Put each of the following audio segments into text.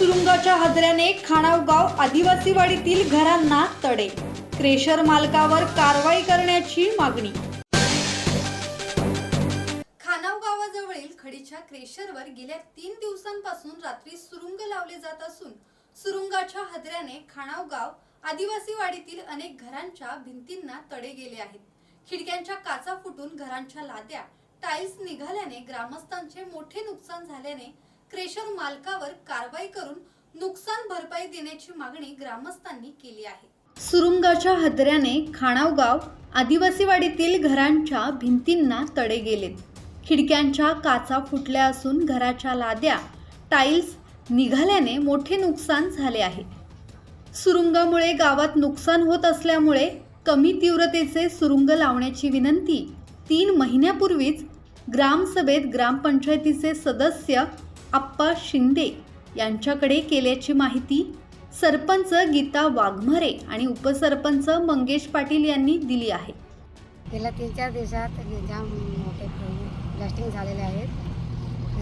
सुरुंगाच्या हादऱ्याने खाणावगाव आदिवासीवाडीतील घरांना तडे. क्रेशर मालकावर कारवाई करण्याची मागणी. खानाव गावाजवळील खडीच्या क्रेशरवर गेल्या तीन दिवसांपासून रात्री सुरुंग लावले जात असून सुरुंगाच्या हादऱ्याने खाणाव गाव अनेक घरांच्या भिंतींना तडे गेले आहेत. खिडक्यांच्या काचा फुटून घरांच्या लाद्या टाईल्स निघाल्याने ग्रामस्थांचे मोठे नुकसान झाल्याने क्रेशर मालकावर कारवाई करून नुकसान भरपाई देण्याची मागणी ग्रामस्थांनी केली आहे. सुरुंगाच्या हदऱ्याने खाणावगाव आदिवासीवाडीतील घरांच्या भिंतींना तडे गेलेत. खिडक्यांच्या काचा फुटल्या असून घराच्या लाद्या टाईल्स निघाल्याने मोठे नुकसान झाले आहे. सुरुंगामुळे गावात नुकसान होत असल्यामुळे कमी तीव्रतेचे सुरुंग लावण्याची विनंती तीन महिन्यापूर्वीच ग्रामसभेत ग्रामपंचायतीचे सदस्य आप्पा शिंदे यांच्याकडे केल्याची माहिती सरपंच गीता वाघमारे आणि उपसरपंच मंगेश पाटील यांनी दिली आहे. गेल्या तीन चार दिवसात जाम मोठे ब्लास्टिंग झालेले आहेत.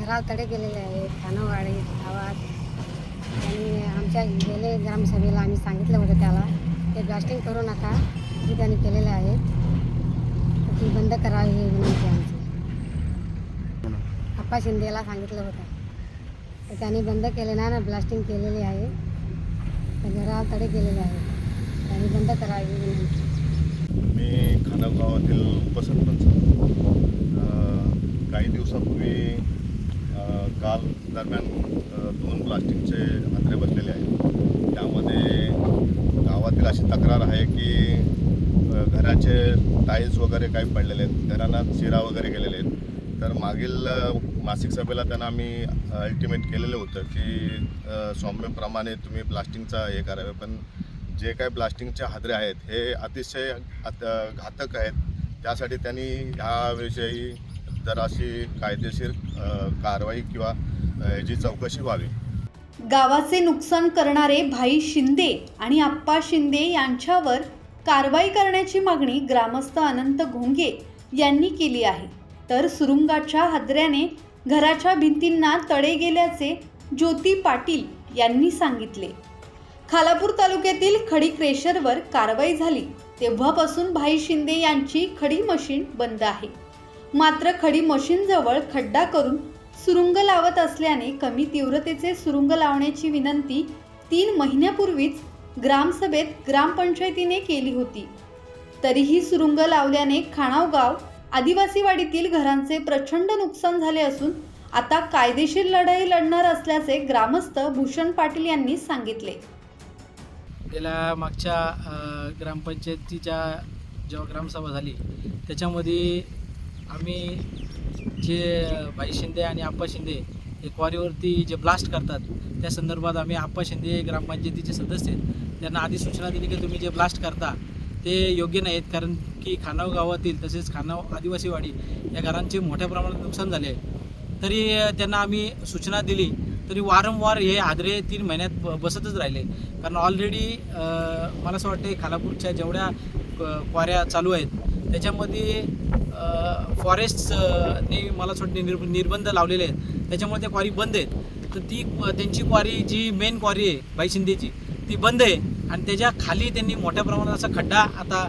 घराव तडे गेलेले आहेत. खानावाडी गावात. आणि आमच्या गेले ग्रामसभेला आम्ही सांगितलं होतं त्याला ते ब्लास्टिंग करू नका. जे त्यांनी केलेले आहेत. ती बंद करावी ही विनंती आमची. आप्पा शिंदेला सांगितलं होतं. तर त्यांनी बंद केले नाही ना ब्लास्टिंग केलेली आहे. तर घरात तडे केलेले आहे त्यांनी बंद करावी विनंती. मी खानाव गावातील उपसरपंच काही दिवसापूर्वी काल दरम्यान दोन प्लास्टिकचे हादरे बसलेले आहेत. त्यामध्ये गावातील अशी तक्रार आहे की घराचे टाईल्स वगैरे काही पडलेले आहेत. घरांना चिरा वगैरे गेलेले आहेत. तर मागील मासिक सभेला त्यांना आम्ही अल्टिमेट केलेलं होतं की सौम्यप्रमाणे तुम्ही ब्लास्टिंगचा हे करावे. पण जे काही प्लास्टिकचे हादरे आहेत हे अतिशय अत- घातक आहेत. त्यासाठी त्यांनी ह्याविषयी जराशी कायदेशीर कारवाई किंवा याची चौकशी व्हावी. गावाचे नुकसान करणारे भाई शिंदे आणि आप्पा शिंदे यांच्यावर कारवाई करण्याची मागणी ग्रामस्थ अनंत घोंगे यांनी केली आहे. तर सुरुंगाच्या हादऱ्याने घराच्या भिंतींना तडे गेल्याचे ज्योती पाटील यांनी सांगितले. खालापूर तालुक्यातील खडी क्रेशरवर कारवाई झाली. तेव्हापासून भाई शिंदे यांची खडी मशीन बंद आहे. मात्र खडी मशीनजवळ खड्डा करून सुरुंग लावत असल्याने कमी तीव्रतेचे सुरुंग लावण्याची विनंती तीन महिन्यापूर्वीच ग्रामसभेत ग्रामपंचायतीने केली होती. तरीही सुरुंग लावल्याने खाणावगाव आदिवासीवाडीतील घरांचे प्रचंड नुकसान झाले असून आता कायदेशीर लढाई लढणार असल्याचे ग्रामस्थ भूषण पाटील यांनी सांगितले. गेल्या मागच्या ग्रामपंचायतीच्या जेव्हा ग्रामसभा झाली त्याच्यामध्ये आम्ही जे भाई शिंदे आणि आप्पा शिंदे हे क्वारीवरती जे ब्लास्ट करतात त्या संदर्भात आम्ही आप्पा शिंदे ग्रामपंचायतीचे सदस्य आहेत. त्यांना आधी सूचना दिली की तुम्ही जे ब्लास्ट करता ते योग्य नाहीत. कारण की खानाव गावातील तसेच खानाव आदिवासीवाडी या घरांचे मोठ्या प्रमाणात नुकसान झाले आहे. तरी त्यांना आम्ही सूचना दिली तरी वारंवार हे आदरे तीन महिन्यात ब- बसतच राहिले. कारण ऑलरेडी मला असं वाटतं खालापूरच्या जेवढ्या क्वाऱ्या चालू आहेत त्याच्यामध्ये फॉरेस्टने मला असं वाटते निर्ब निर्बंध लावलेले आहेत. त्याच्यामुळे त्या क्वारी बंद आहेत. तर ती त्यांची क्वारी जी मेन क्वारी आहे बाई शिंदेची ती बंद आहे. आणि त्याच्याखाली त्यांनी मोठ्या प्रमाणात असा खड्डा आता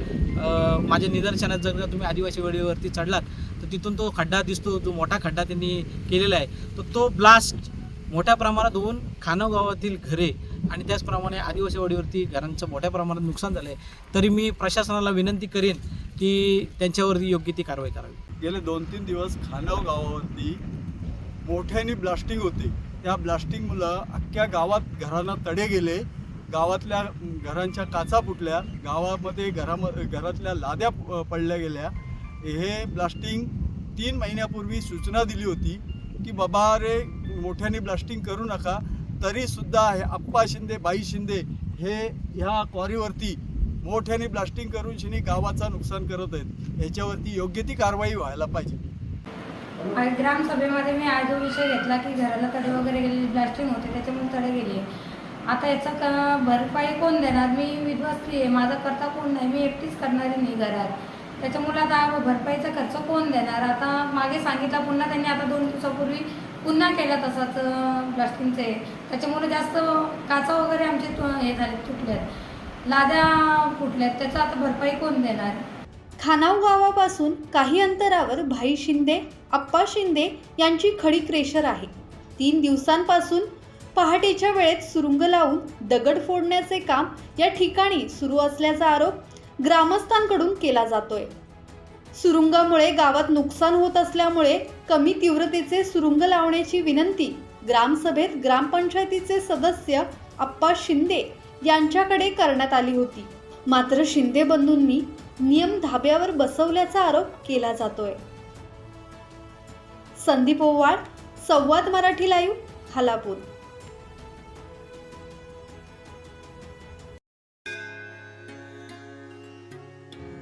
माझ्या निदर्शनात जर तुम्ही आदिवासी वेळेवरती चढलात तर तिथून तो खड्डा दिसतो जो मोठा खड्डा त्यांनी केलेला आहे. तर तो ब्लास्ट मोठ्या प्रमाणात होऊन खानव गावातील घरे आणि त्याचप्रमाणे आदिवासी वाडीवरती घरांचं मोठ्या प्रमाणात नुकसान झालं आहे तरी मी प्रशासनाला विनंती करेन की त्यांच्यावरती योग्य ती कारवाई करावी. गेले दोन तीन दिवस खानव गावावरती मोठ्याने ब्लास्टिंग होते. त्या ब्लास्टिंगमुळं अख्ख्या गावात घरांना तडे गेले. गावातल्या घरांच्या काचा फुटल्या गावामध्ये घराम घरातल्या लाद्या पडल्या गेल्या. हे ब्लास्टिंग तीन महिन्यापूर्वी सूचना दिली होती की बाबा रे मोठ्याने ब्लास्टिंग करू नका. तरीसुद्धा हे आप्पा शिंदे बाई शिंदे हे ह्या क्वारीवरती मोठ्याने ब्लास्टिंग करून शिनी गावाचा नुकसान करत आहेत. ह्याच्यावरती योग्य ती कारवाई व्हायला पाहिजे. ग्रामसभेमध्ये मी आज जो विषय घेतला की घराला तडे वगैरे गेले ब्लास्टिंग होते त्याच्यामुळे तडे गेले. आता याचा का भरपाई कोण देणार? मी विधवा स्त्री आहे माझा करता कोण नाही? मी एकटीच करणारी नाही घरात. त्याच्यामुळे आता भरपाईचा खर्च कोण देणार? आता मागे सांगितला पुन्हा त्यांनी आता दोन दिवसापूर्वी पुन्हा केला तसाच ब्लास्टिंगचे त्याच्यामुळे जास्त काचा वगैरे आमचे हे झाले तुटल्यात लाद्या फुटल्यात त्याचं आता भरपाई कोण देणार? खानाव गावापासून काही अंतरावर भाई शिंदे अप्पा शिंदे यांची खडी क्रेशर आहे तीन दिवसांपासून पहाटेच्या वेळेत सुरुंग लावून दगड फोडण्याचे काम या ठिकाणी सुरू असल्याचा आरोप ग्रामस्थांकडून केला जातोय. सुरुंगामुळे गावात नुकसान होत असल्यामुळे कमी तीव्रतेचे सुरुंग लावण्याची विनंती ग्रामसभेत ग्रामपंचायतीचे सदस्य अप्पा शिंदे यांच्याकडे करण्यात आली होती. मात्र शिंदे बंधूंनी नियम धाब्यावर बसवल्याचा आरोप केला जातोय. संदीप ओवाळ संवाद मराठी लाईव्ह खालापूर.